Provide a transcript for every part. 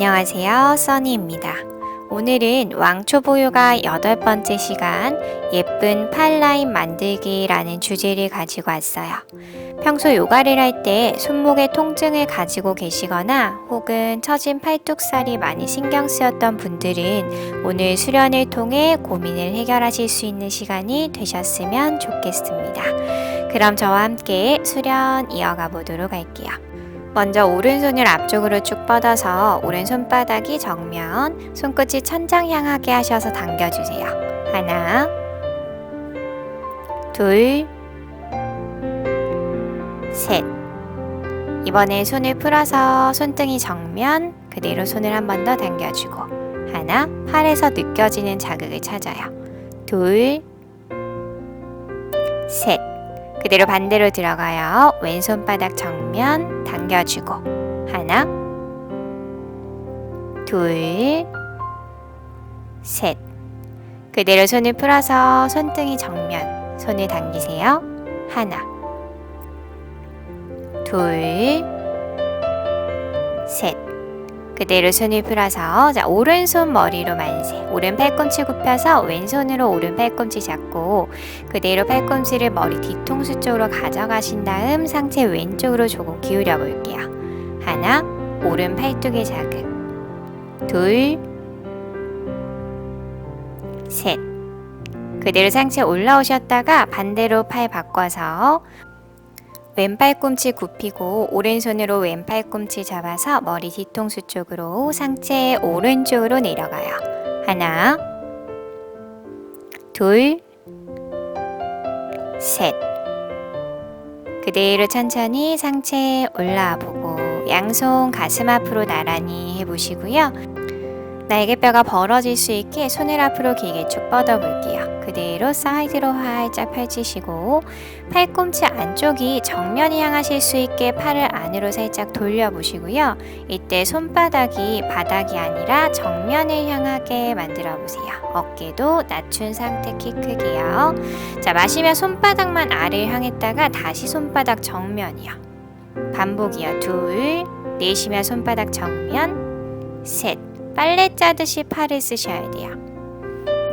안녕하세요, 써니입니다. 오늘은 왕초보요가 여덟 번째 시간 예쁜 팔 라인 만들기라는 주제를 가지고 왔어요. 평소 요가를 할 때 손목에 통증을 가지고 계시거나 혹은 처진 팔뚝살이 많이 신경 쓰였던 분들은 오늘 수련을 통해 고민을 해결하실 수 있는 시간이 되셨으면 좋겠습니다. 그럼 저와 함께 수련 이어가 보도록 할게요. 먼저 오른손을 앞쪽으로 쭉 뻗어서 오른 손바닥이 정면, 손끝이 천장 향하게 하셔서 당겨주세요. 하나, 둘, 셋. 이번에 손을 풀어서 손등이 정면, 그대로 손을 한 번 더 당겨주고. 하나, 팔에서 느껴지는 자극을 찾아요. 둘, 셋. 그대로 반대로 들어가요. 왼손 바닥 정면 당겨주고 하나, 둘, 셋. 그대로 손을 풀어서 손등이 정면 손을 당기세요. 하나, 둘, 셋. 그대로 손을 풀어서 자 오른손 머리로 만세. 오른 팔꿈치 굽혀서 왼손으로 오른 팔꿈치 잡고 그대로 팔꿈치를 머리 뒤통수 쪽으로 가져가신 다음 상체 왼쪽으로 조금 기울여 볼게요. 하나 오른 팔뚝의 자극. 둘 셋. 그대로 상체 올라오셨다가 반대로 팔 바꿔서 왼팔 꿈치 굽히고 오른손으로 왼팔 꿈치 잡아서 머리 뒤통수 쪽으로 상체 오른쪽으로 내려가요. 하나, 둘, 셋. 그대로 천천히 상체 올라와 보고 양손 가슴 앞으로 나란히 해보시고요. 날개뼈가 벌어질 수 있게 손을 앞으로 길게 쭉 뻗어 볼게요. 그대로 사이드로 활짝 펼치시고 팔꿈치 안쪽이 정면이 향하실 수 있게 팔을 안으로 살짝 돌려 보시고요. 이때 손바닥이 바닥이 아니라 정면을 향하게 만들어 보세요. 어깨도 낮춘 상태 키 크게요. 자, 마시면 손바닥만 아래를 향했다가 다시 손바닥 정면이요. 반복이요. 둘, 내쉬면 손바닥 정면, 셋. 빨래 짜듯이 팔을 쓰셔야 돼요.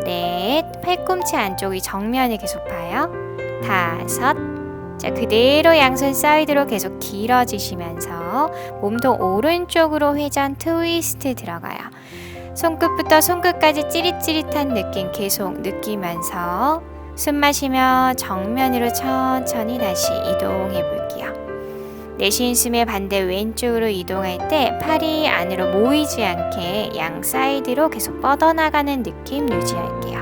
넷, 팔꿈치 안쪽이 정면에 계속 봐요. 다섯, 자 그대로 양손 사이드로 계속 길어지시면서 몸통 오른쪽으로 회전 트위스트 들어가요. 손끝부터 손끝까지 찌릿찌릿한 느낌 계속 느끼면서 숨 마시며 정면으로 천천히 다시 이동해 볼게요. 숨에 반대 왼쪽으로 이동할 때 팔이 안으로 모이지 않게 양 사이드로 계속 뻗어나가는 느낌 유지할게요.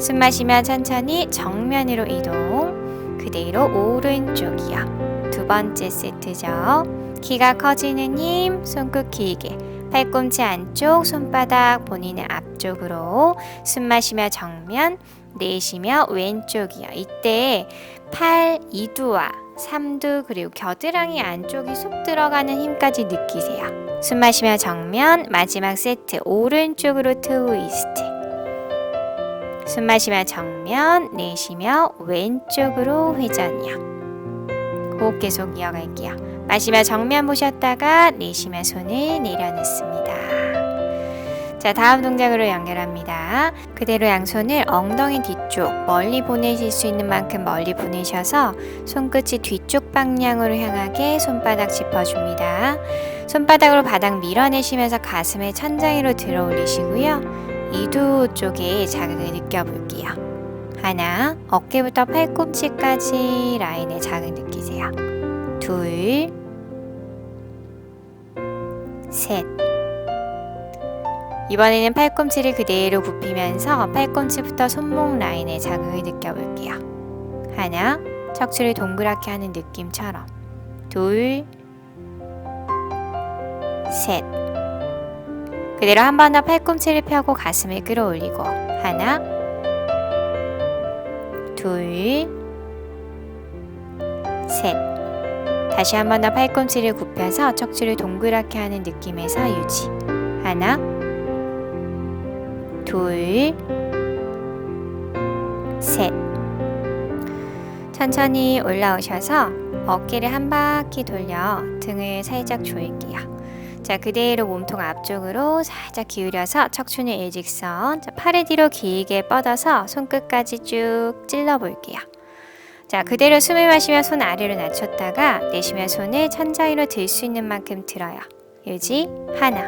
숨 마시면 천천히 정면으로 이동, 그대로 오른쪽이요. 두 번째 세트죠. 키가 커지는 힘, 손끝 길게. 팔꿈치 안쪽, 손바닥 본인의 앞쪽으로 숨 마시며 정면, 내쉬며 왼쪽이요. 이때 팔 이두와 3두 그리고 겨드랑이 안쪽이 쏙 들어가는 힘까지 느끼세요. 숨 마시며 정면 마지막 세트 오른쪽으로 트위스트 숨 마시며 정면 내쉬며 왼쪽으로 회전이요. 호흡 계속 이어갈게요. 마시며 정면 보셨다가 내쉬며 손을 내려놓습니다. 자, 다음 동작으로 연결합니다. 그대로 양손을 엉덩이 뒤쪽 멀리 보내실 수 있는 만큼 멀리 보내셔서 손끝이 뒤쪽 방향으로 향하게 손바닥 짚어줍니다. 손바닥으로 바닥 밀어내시면서 가슴을 천장 위로 들어 올리시고요. 이두 쪽에 자극을 느껴볼게요. 하나, 어깨부터 팔꿈치까지 라인에 자극 느끼세요. 둘, 셋, 이번에는 팔꿈치를 그대로 굽히면서 팔꿈치부터 손목 라인에 자극을 느껴볼게요. 하나, 척추를 동그랗게 하는 느낌처럼. 둘, 셋. 그대로 한 번 더 팔꿈치를 펴고 가슴을 끌어올리고. 하나, 둘, 셋. 다시 한 번 더 팔꿈치를 굽혀서 척추를 동그랗게 하는 느낌에서 유지. 하나, 둘, 셋. 천천히 올라오셔서 어깨를 한 바퀴 돌려 등을 살짝 조일게요. 자, 그대로 몸통 앞쪽으로 살짝 기울여서 척추는 일직선. 자, 팔을 뒤로 길게 뻗어서 손끝까지 쭉 찔러 볼게요. 자, 그대로 숨을 마시며 손 아래로 낮췄다가 내쉬며 손을 천장 위로 들 수 있는 만큼 들어요. 유지 하나,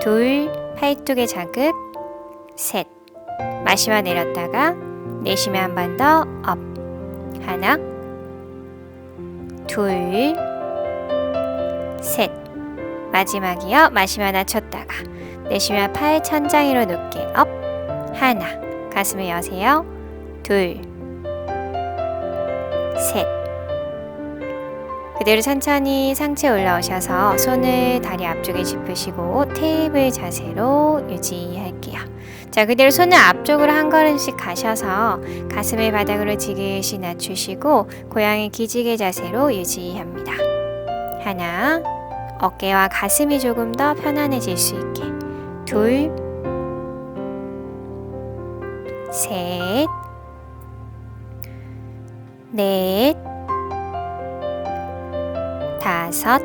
둘, 팔뚝에 자극, 셋. 마시며 내렸다가 내쉬며 한 번 더 업. 하나, 둘, 셋. 마지막이요. 마시며 낮췄다가 내쉬며 팔 천장 위로 높게 업. 하나. 가슴을 여세요. 둘, 셋. 그대로 천천히 상체 올라오셔서 손을 다리 앞쪽에 짚으시고 테이블 자세로 유지할게요. 자, 그대로 손을 앞쪽으로 한 걸음씩 가셔서 가슴을 바닥으로 지그시 낮추시고 고양이 기지개 자세로 유지합니다. 하나, 어깨와 가슴이 조금 더 편안해질 수 있게. 둘, 셋, 넷, 다섯,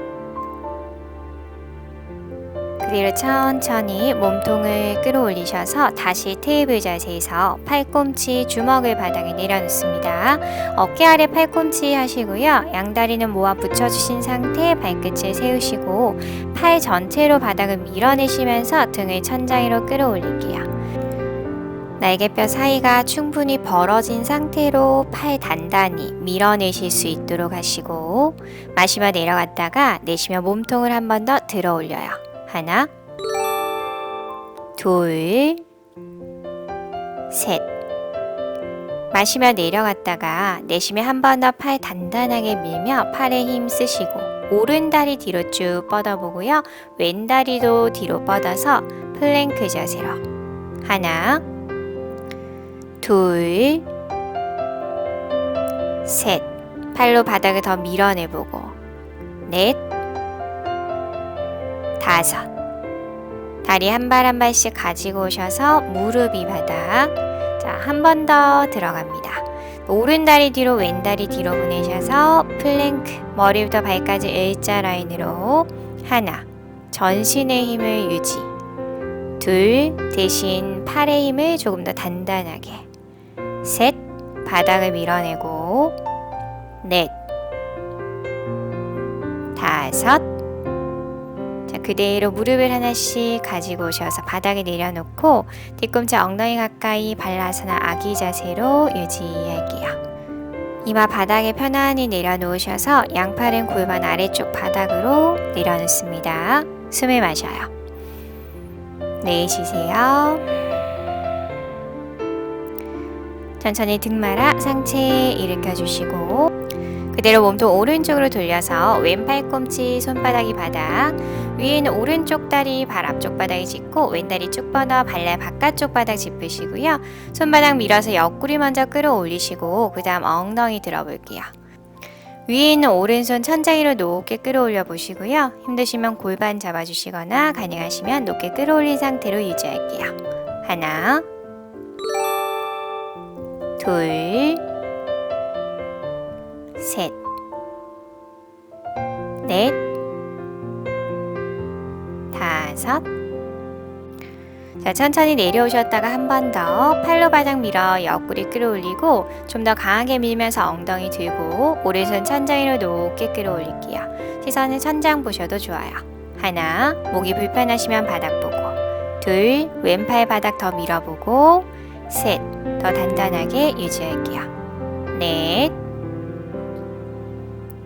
그대로 천천히 몸통을 끌어올리셔서 다시 테이블 자세에서 팔꿈치 주먹을 바닥에 내려놓습니다. 어깨 아래 팔꿈치 하시고요. 양다리는 모아 붙여주신 상태 발끝을 세우시고 팔 전체로 바닥을 밀어내시면서 등을 천장 위로 끌어올릴게요. 날개뼈 사이가 충분히 벌어진 상태로 팔 단단히 밀어내실 수 있도록 하시고 마시며 내려갔다가 내쉬며 몸통을 한 번 더 들어 올려요. 하나, 둘, 셋. 마시며 내려갔다가 내쉬며 한 번 더 팔 단단하게 밀며 팔에 힘 쓰시고 오른 다리 뒤로 쭉 뻗어보고요. 왼 다리도 뒤로 뻗어서 플랭크 자세로 하나, 둘, 셋. 팔로 바닥을 더 밀어내보고 넷, 다섯. 다리 한 발 한 발씩 가지고 오셔서 무릎이 바닥. 자, 한 번 더 들어갑니다. 오른 다리 뒤로 왼 다리 뒤로 보내셔서 플랭크 머리부터 발까지 일자 라인으로 하나 전신의 힘을 유지 둘 대신 팔의 힘을 조금 더 단단하게 셋 바닥을 밀어내고 넷 다섯 자, 그대로 무릎을 하나씩 가지고 오셔서 바닥에 내려놓고 뒤꿈치 엉덩이 가까이 발라서나 아기 자세로 유지할게요. 이마 바닥에 편안히 내려놓으셔서 양팔은 골반 아래쪽 바닥으로 내려놓습니다. 숨을 마셔요. 내쉬세요. 천천히 등 말아 상체 일으켜 주시고 그대로 몸통 오른쪽으로 돌려서 왼 팔 꿈치 손바닥이 바닥 위에는 오른쪽 다리 발 앞쪽 바닥에 짚고 왼다리 쭉 뻗어 발날 바깥쪽 바닥 짚으시고요. 손바닥 밀어서 옆구리 먼저 끌어올리시고 그 다음 엉덩이 들어볼게요. 위에 있는 오른손 천장 위로 높게 끌어올려 보시고요. 힘드시면 골반 잡아주시거나 가능하시면 높게 끌어올린 상태로 유지할게요. 하나 둘 셋, 넷, 다섯. 자, 천천히 내려오셨다가 한 번 더 팔로 바닥 밀어 옆구리 끌어올리고 좀 더 강하게 밀면서 엉덩이 들고 오른손 천장 위로 높게 끌어올릴게요. 시선은 천장 보셔도 좋아요. 하나, 목이 불편하시면 바닥 보고 둘, 왼팔 바닥 더 밀어보고 셋, 더 단단하게 유지할게요. 넷,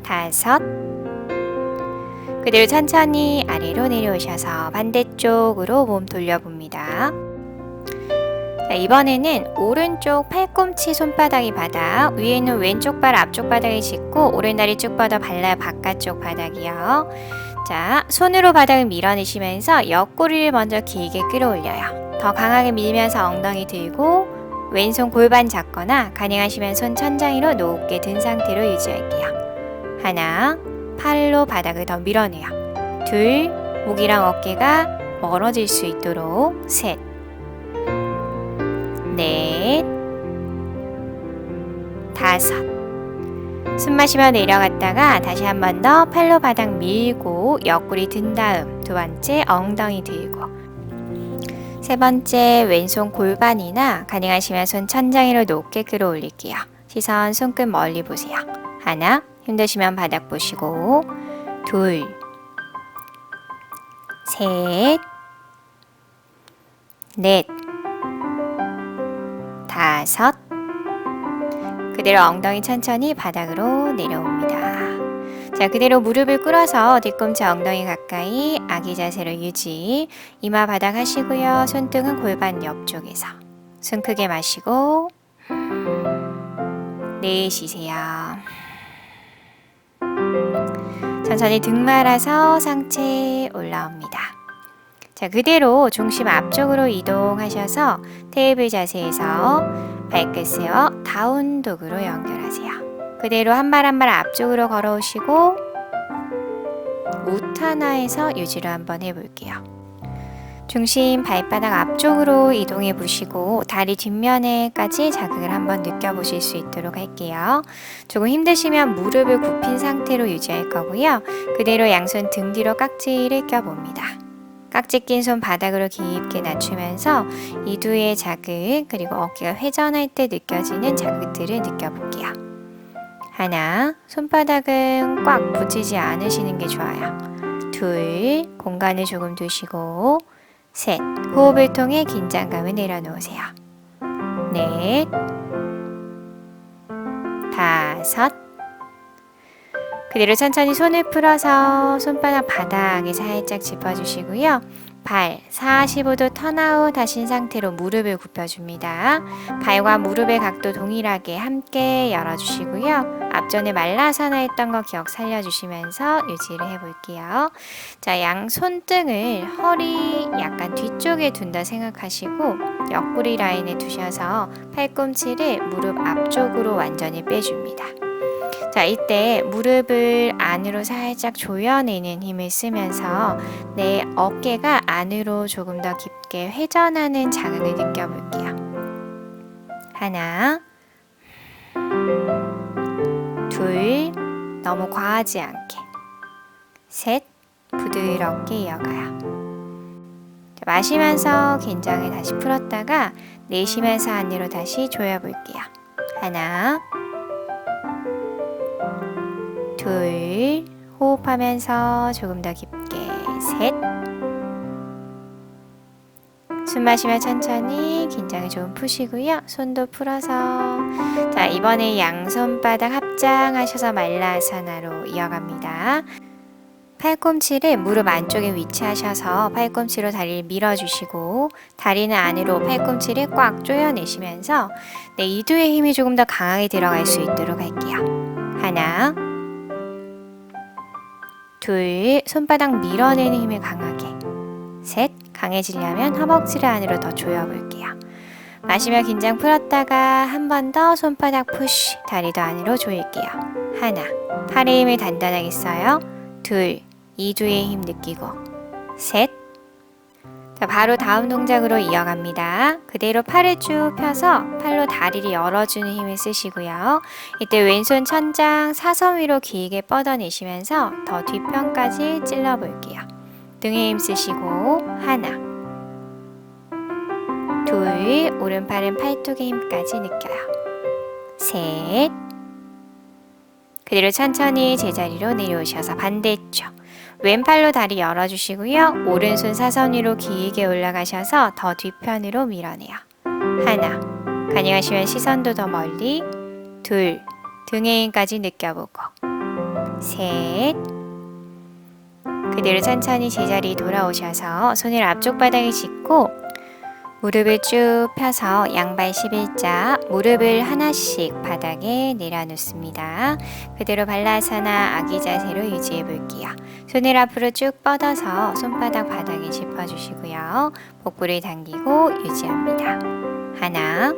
다섯 그대로 천천히 아래로 내려오셔서 반대쪽으로 몸 돌려봅니다. 자, 이번에는 오른쪽 팔꿈치 손바닥이 바닥, 위에 있는 왼쪽 발 앞쪽 바닥에 짚고 오른 다리 쭉 뻗어 발라 바깥쪽 바닥이요. 자, 손으로 바닥을 밀어내시면서 옆구리를 먼저 길게 끌어올려요. 더 강하게 밀면서 엉덩이 들고 왼손 골반 잡거나 가능하시면 손 천장 위로 높게 든 상태로 유지할게요. 하나, 팔로 바닥을 더 밀어내요. 둘, 목이랑 어깨가 멀어질 수 있도록 셋, 넷, 다섯. 숨 마시며 내려갔다가 다시 한 번 더 팔로 바닥 밀고 옆구리 든 다음 두 번째 엉덩이 들고 세 번째 왼손 골반이나 가능하시면 손 천장 위로 높게 끌어올릴게요. 시선 손끝 멀리 보세요. 하나 힘드시면 바닥 보시고 둘 셋, 넷, 다섯. 그대로 엉덩이 천천히 바닥으로 내려옵니다. 자, 그대로 무릎을 꿇어서 뒤꿈치 엉덩이 가까이 아기 자세로 유지. 이마 바닥 하시고요. 손등은 골반 옆쪽에서. 숨 크게 마시고 내쉬세요. 천천히 등 말아서 상체 올라옵니다. 자, 그대로 중심 앞쪽으로 이동하셔서 테이블 자세에서 발끝을 다운독으로 연결하세요. 그대로 한 발 한 발 앞쪽으로 걸어오시고 우타나에서 유지를 한번 해볼게요. 중심 발바닥 앞쪽으로 이동해 보시고 다리 뒷면에까지 자극을 한번 느껴보실 수 있도록 할게요. 조금 힘드시면 무릎을 굽힌 상태로 유지할 거고요. 그대로 양손 등 뒤로 깍지를 껴봅니다. 깍지 낀 손 바닥으로 깊게 낮추면서 이두의 자극 그리고 어깨가 회전할 때 느껴지는 자극들을 느껴볼게요. 하나, 손바닥은 꽉 붙이지 않으시는 게 좋아요. 둘, 공간을 조금 두시고 셋, 호흡을 통해 긴장감을 내려놓으세요. 넷, 다섯, 그대로 천천히 손을 풀어서 손바닥 바닥에 살짝 짚어주시고요. 발 45도 턴아웃 하신 상태로 무릎을 굽혀줍니다. 발과 무릎의 각도 동일하게 함께 열어주시고요. 앞전에 말라사나 했던 거 기억 살려주시면서 유지를 해볼게요. 자, 양 손등을 허리 약간 뒤쪽에 둔다 생각하시고 옆구리 라인에 두셔서 팔꿈치를 무릎 앞쪽으로 완전히 빼줍니다. 자, 이때 무릎을 안으로 살짝 조여내는 힘을 쓰면서 내 어깨가 안으로 조금 더 깊게 회전하는 자극을 느껴볼게요. 하나, 둘, 너무 과하지 않게. 셋, 부드럽게 이어가요. 자, 마시면서 긴장을 다시 풀었다가 내쉬면서 안으로 다시 조여볼게요. 하나, 둘, 호흡하면서 조금 더 깊게 셋. 숨 마시며 천천히 긴장을 좀 푸시고요. 손도 풀어서 자 이번에 양손바닥 합장하셔서 말라사나로 이어갑니다. 팔꿈치를 무릎 안쪽에 위치하셔서 팔꿈치로 다리를 밀어주시고 다리는 안으로 팔꿈치를 꽉 조여내시면서 네, 이두의 힘이 조금 더 강하게 들어갈 수 있도록 할게요. 하나 둘, 손바닥 밀어내는 힘을 강하게. 셋, 강해지려면 허벅지를 안으로 더 조여볼게요. 마시며 긴장 풀었다가 한 번 더 손바닥 푸쉬, 다리도 안으로 조일게요. 하나, 팔의 힘을 단단하게 써요. 둘, 이두의 힘 느끼고. 셋, 자, 바로 다음 동작으로 이어갑니다. 그대로 팔을 쭉 펴서 팔로 다리를 열어주는 힘을 쓰시고요. 이때 왼손 천장 사선 위로 길게 뻗어내시면서 더 뒤편까지 찔러 볼게요. 등에 힘 쓰시고 하나 둘 오른팔은 팔뚝의 힘까지 느껴요. 셋 그대로 천천히 제자리로 내려오셔서 반대쪽 왼팔로 다리 열어주시고요. 오른손 사선 위로 길게 올라가셔서 더 뒤편으로 밀어내요. 하나, 가능하시면 시선도 더 멀리. 둘, 등의 힘까지 느껴보고. 셋, 그대로 천천히 제자리 돌아오셔서 손을 앞쪽 바닥에 짚고 무릎을 쭉 펴서 양발 11자 무릎을 하나씩 바닥에 내려놓습니다. 그대로 발라사나 아기 자세로 유지해 볼게요. 손을 앞으로 쭉 뻗어서 손바닥 바닥에 짚어주시고요. 복부를 당기고 유지합니다. 하나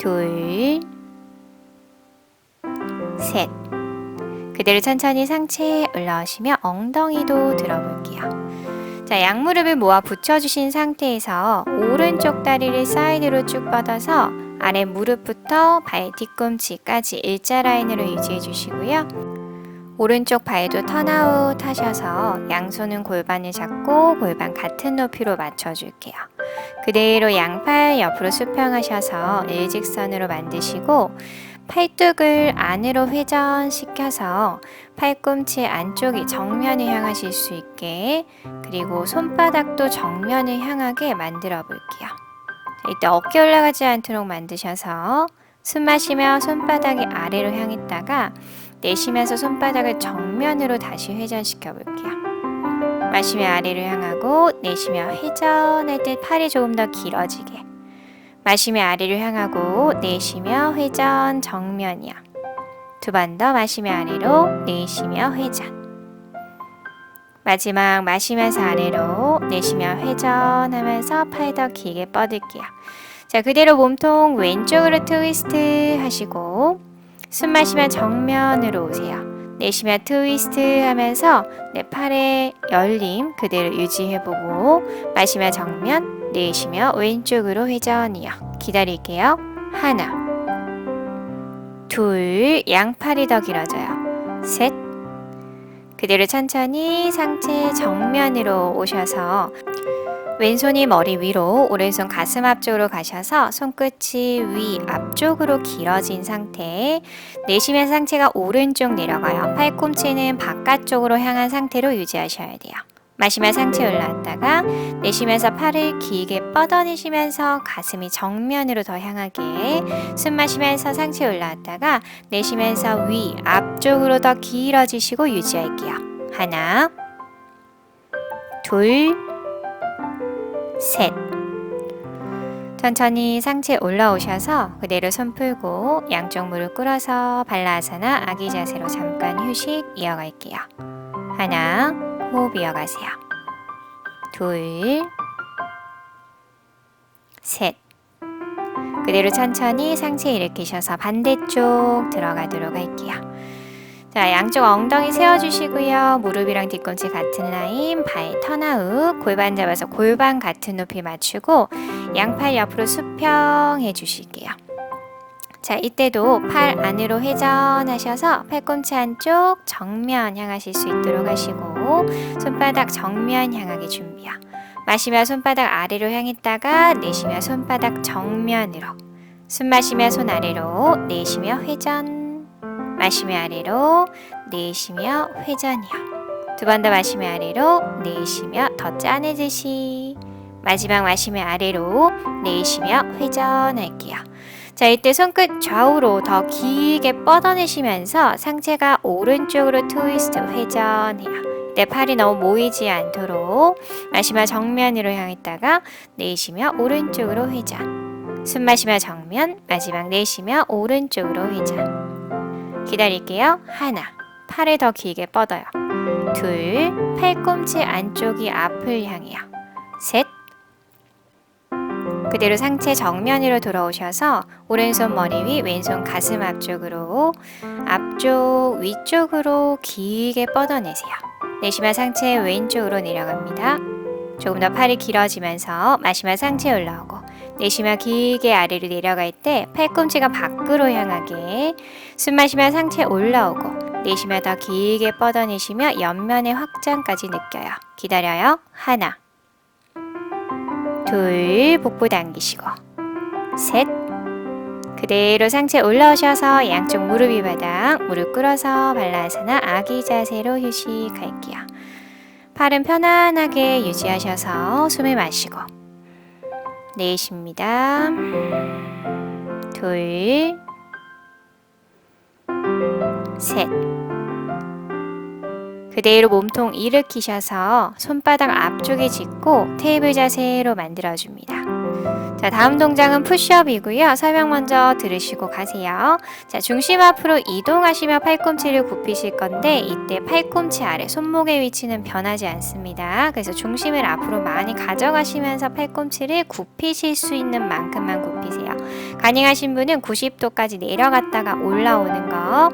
둘 셋. 그대로 천천히 상체에 올라오시며 엉덩이도 들어볼게요. 자, 양무릎을 모아 붙여주신 상태에서 오른쪽 다리를 사이드로 쭉 뻗어서 아래 무릎부터 발 뒤꿈치까지 일자 라인으로 유지해 주시고요. 오른쪽 발도 턴아웃 하셔서 양손은 골반을 잡고 골반 같은 높이로 맞춰줄게요. 그대로 양팔 옆으로 수평하셔서 일직선으로 만드시고 팔뚝을 안으로 회전시켜서 팔꿈치 안쪽이 정면을 향하실 수 있게 그리고 손바닥도 정면을 향하게 만들어 볼게요. 이때 어깨 올라가지 않도록 만드셔서 숨 마시며 손바닥이 아래로 향했다가 내쉬면서 손바닥을 정면으로 다시 회전시켜 볼게요. 마시며 아래로 향하고 내쉬며 회전할 때 팔이 조금 더 길어지게 마시며 아래로 향하고 내쉬며 회전 정면이요. 두 번 더 마시며 아래로 내쉬며 회전. 마지막 마시면서 아래로 내쉬며 회전하면서 팔 더 길게 뻗을게요. 자, 그대로 몸통 왼쪽으로 트위스트 하시고 숨 마시면 정면으로 오세요. 내쉬며 트위스트 하면서 내 팔의 열림 그대로 유지해보고 마시며 정면 내쉬며 왼쪽으로 회전이요. 기다릴게요. 하나 둘 양팔이 더 길어져요. 셋 그대로 천천히 상체 정면으로 오셔서 왼손이 머리 위로 오른손 가슴 앞쪽으로 가셔서 손끝이 위 앞쪽으로 길어진 상태 내쉬면 상체가 오른쪽 내려가요 팔꿈치는 바깥쪽으로 향한 상태로 유지하셔야 돼요 마시면 상체 올라왔다가 내쉬면서 팔을 길게 뻗어내시면서 가슴이 정면으로 더 향하게 숨 마시면서 상체 올라왔다가 내쉬면서 위 앞쪽으로 더 길어지시고 유지할게요 하나 둘 셋. 천천히 상체 올라오셔서 그대로 손 풀고 양쪽 무릎 꿇어서 발라아사나 아기 자세로 잠깐 휴식 이어갈게요. 하나, 호흡 이어가세요. 둘, 셋. 그대로 천천히 상체 일으키셔서 반대쪽 들어가도록 할게요. 자, 양쪽 엉덩이 세워주시고요. 무릎이랑 뒤꿈치 같은 라인, 발 턴아웃, 골반 잡아서 골반 같은 높이 맞추고 양팔 옆으로 수평해 주실게요. 자, 이때도 팔 안으로 회전하셔서 팔꿈치 안쪽 정면 향하실 수 있도록 하시고 손바닥 정면 향하게 준비요. 마시며 손바닥 아래로 향했다가 내쉬며 손바닥 정면으로 숨 마시며 손 아래로 내쉬며 회전 마시며 아래로 내쉬며 회전이요. 두 번 더 마시며 아래로 내쉬며 더 짜내듯이 마지막 마시며 아래로 내쉬며 회전할게요. 자, 이때 손끝 좌우로 더 길게 뻗어내시면서 상체가 오른쪽으로 트위스트 회전해요. 내 팔이 너무 모이지 않도록 마시며 정면으로 향했다가 내쉬며 오른쪽으로 회전. 숨 마시며 정면, 마지막 내쉬며 오른쪽으로 회전. 기다릴게요. 하나. 팔을 더 길게 뻗어요. 둘. 팔꿈치 안쪽이 앞을 향해요. 셋. 그대로 상체 정면으로 돌아오셔서 오른손 머리 위, 왼손 가슴 앞쪽으로 앞쪽, 위쪽으로 길게 뻗어내세요. 내쉬면 상체 왼쪽으로 내려갑니다. 조금 더 팔이 길어지면서 마시면 상체 올라오고 내쉬며 길게 아래로 내려갈 때 팔꿈치가 밖으로 향하게 숨 마시며 상체 올라오고 내쉬며 더 길게 뻗어내시며 옆면의 확장까지 느껴요. 기다려요. 하나 둘 복부 당기시고 셋 그대로 상체 올라오셔서 양쪽 무릎 위바닥 무릎 꿇어서 발라사나 아기 자세로 휴식할게요. 팔은 편안하게 유지하셔서 숨을 마시고 내쉽니다. 둘, 셋. 그대로 몸통 일으키셔서 손바닥 앞쪽에 짚고 테이블 자세로 만들어줍니다. 자, 다음 동작은 푸시업이고요. 설명 먼저 들으시고 가세요. 자, 중심 앞으로 이동하시며 팔꿈치를 굽히실 건데 이때 팔꿈치 아래 손목의 위치는 변하지 않습니다. 그래서 중심을 앞으로 많이 가져가시면서 팔꿈치를 굽히실 수 있는 만큼만 굽히세요. 가능하신 분은 90도까지 내려갔다가 올라오는 거.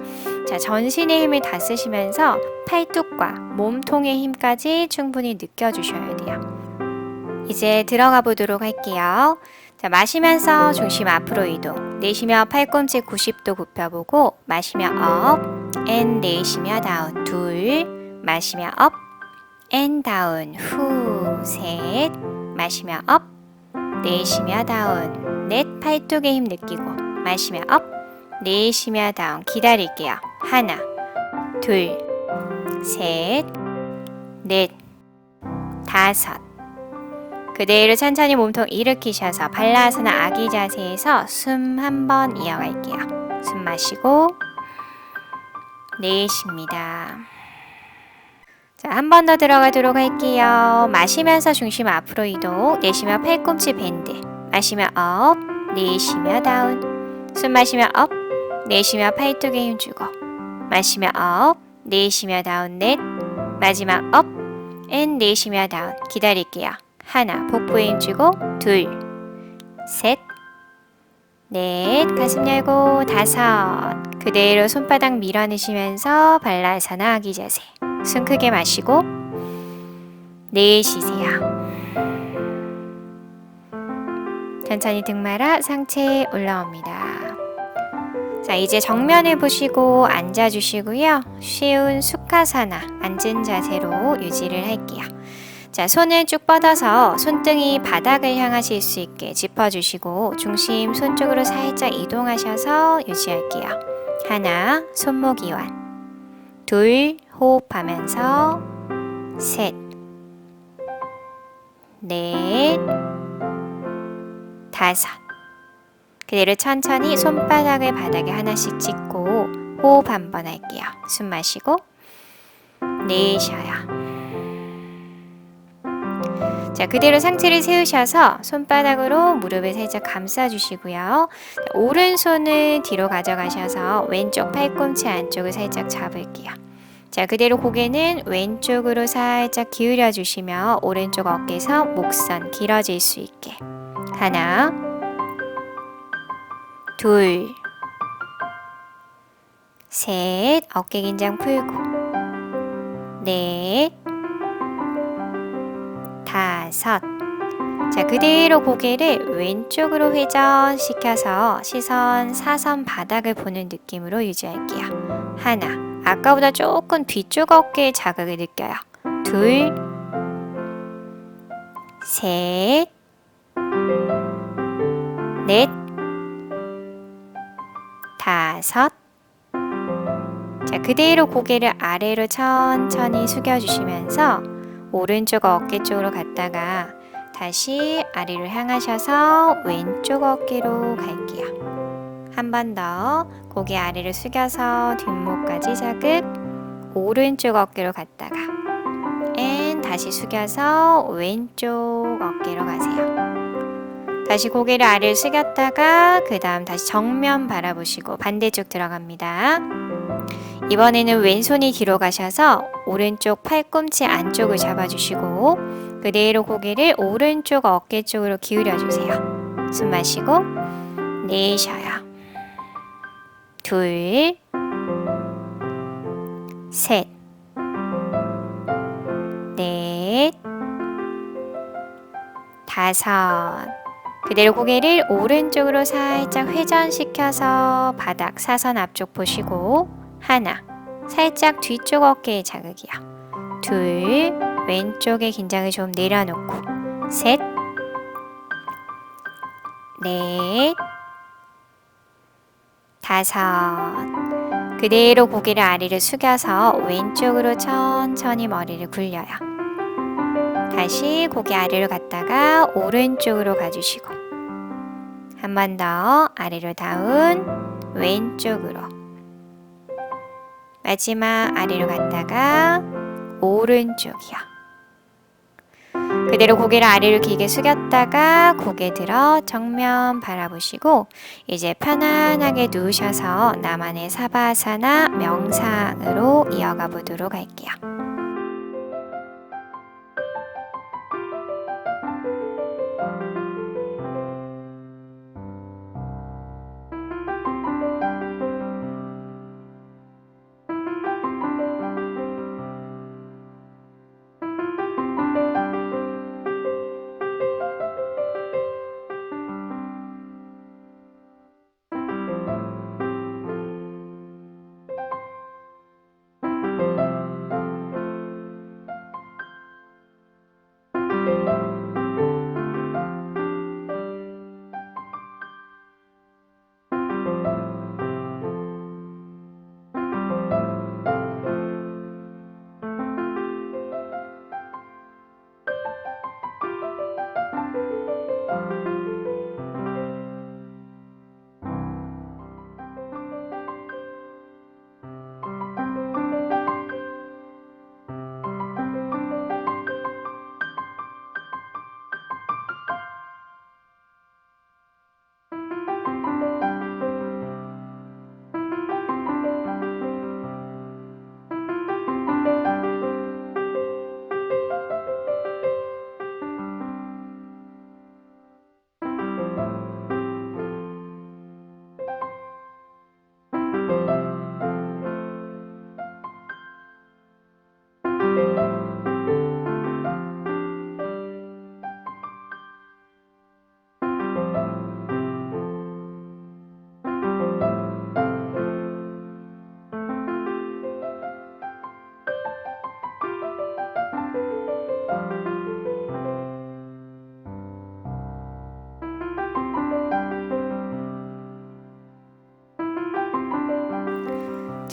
자, 전신의 힘을 다 쓰시면서 팔뚝과 몸통의 힘까지 충분히 느껴주셔야 돼요. 이제 들어가 보도록 할게요. 자, 마시면서 중심 앞으로 이동. 내쉬며 팔꿈치 90도 굽혀보고 마시며 업, 앤 내쉬며 다운. 둘, 마시며 업, 앤 다운. 후, 셋, 마시며 업, 내쉬며 다운. 넷, 팔뚝에 힘 느끼고 마시며 업, 내쉬며 다운. 기다릴게요. 하나, 둘, 셋, 넷, 다섯. 그대로 천천히 몸통 일으키셔서 발라서나 아기 자세에서 숨 한 번 이어갈게요. 숨 마시고 내쉽니다. 자, 한 번 더 들어가도록 할게요. 마시면서 중심 앞으로 이동, 내쉬며 팔꿈치 밴드. 마시며 업, 내쉬며 다운. 숨 마시며 업, 내쉬며 팔뚝에 힘 주고. 마시며 업, 내쉬며 다운 넷. 마지막 업, 앤 내쉬며 다운. 기다릴게요. 하나, 복부에 힘주고 둘, 셋, 넷, 가슴 열고 다섯. 그대로 손바닥 밀어내시면서 발라서나 아기 자세. 숨 크게 마시고 내쉬세요. 천천히 등 말아 상체 올라옵니다. 자, 이제 정면을 보시고 앉아주시고요. 쉬운 수카사나 앉은 자세로 유지를 할게요. 자, 손을 쭉 뻗어서 손등이 바닥을 향하실 수 있게 짚어주시고 중심 손 쪽으로 살짝 이동하셔서 유지할게요. 하나, 손목 이완. 둘, 호흡하면서 셋, 넷, 다섯. 그대로 천천히 손바닥을 바닥에 하나씩 짚고 호흡 한번 할게요. 숨 마시고 내쉬어요. 자, 그대로 상체를 세우셔서 손바닥으로 무릎을 살짝 감싸 주시고요. 오른손을 뒤로 가져가셔서 왼쪽 팔꿈치 안쪽을 살짝 잡을게요. 자, 그대로 고개는 왼쪽으로 살짝 기울여 주시며 오른쪽 어깨에서 목선 길어질 수 있게. 하나, 둘, 셋, 어깨 긴장 풀고, 넷, 다섯. 자, 그대로 고개를 왼쪽으로 회전시켜서 시선 사선 바닥을 보는 느낌으로 유지할게요. 하나. 아까보다 조금 뒤쪽 어깨에 자극을 느껴요. 둘. 셋. 넷. 다섯. 자, 그대로 고개를 아래로 천천히 숙여주시면서 오른쪽 어깨 쪽으로 갔다가 다시 아래로 향하셔서 왼쪽 어깨로 갈게요. 한 번 더 고개 아래로 숙여서 뒷목까지 자극 오른쪽 어깨로 갔다가 앤 다시 숙여서 왼쪽 어깨로 가세요. 다시 고개를 아래로 숙였다가 그 다음 다시 정면 바라보시고 반대쪽 들어갑니다. 이번에는 왼손이 뒤로 가셔서 오른쪽 팔꿈치 안쪽을 잡아주시고 그대로 고개를 오른쪽 어깨 쪽으로 기울여 주세요. 숨 마시고 내쉬어요. 둘, 셋, 넷, 다섯. 그대로 고개를 오른쪽으로 살짝 회전시켜서 바닥 사선 앞쪽 보시고 하나. 살짝 뒤쪽 어깨에 자극이요. 둘, 왼쪽에 긴장을 좀 내려놓고 셋, 넷, 다섯. 그대로 고개를 아래로 숙여서 왼쪽으로 천천히 머리를 굴려요. 다시 고개 아래로 갔다가 오른쪽으로 가주시고 한 번 더 아래로 다운 왼쪽으로 마지막 아래로 갔다가 오른쪽이요. 그대로 고개를 아래로 길게 숙였다가 고개 들어 정면 바라보시고 이제 편안하게 누우셔서 나만의 사바사나 명상으로 이어가 보도록 할게요.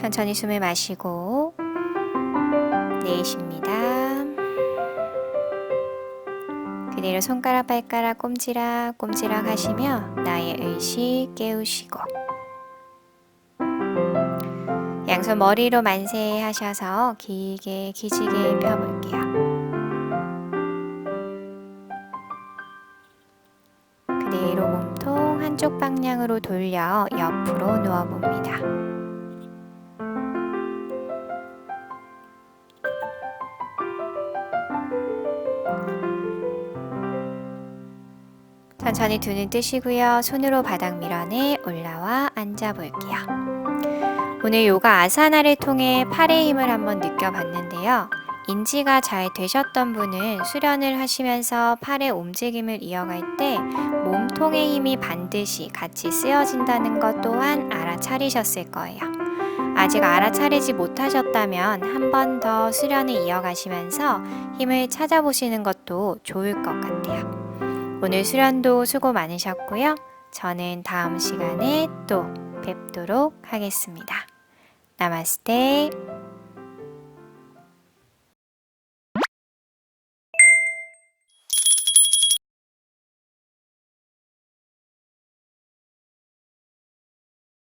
천천히 숨을 마시고 내쉽니다. 그대로 손가락 발가락 꼼지락 꼼지락 하시며 나의 의식 깨우시고 양손 머리로 만세 하셔서 길게 기지개 펴볼게요. 그대로 몸통 한쪽 방향으로 돌려 옆으로 누워봅니다. 천천히 두 눈 뜨시고요. 손으로 바닥 밀어내 올라와 앉아 볼게요. 오늘 요가 아사나를 통해 팔의 힘을 한번 느껴봤는데요. 인지가 잘 되셨던 분은 수련을 하시면서 팔의 움직임을 이어갈 때 몸통의 힘이 반드시 같이 쓰여진다는 것 또한 알아차리셨을 거예요. 아직 알아차리지 못하셨다면 한 번 더 수련을 이어가시면서 힘을 찾아보시는 것도 좋을 것 같아요. 오늘 수련도 수고 많으셨고요. 저는 다음 시간에 또 뵙도록 하겠습니다. 나마스테.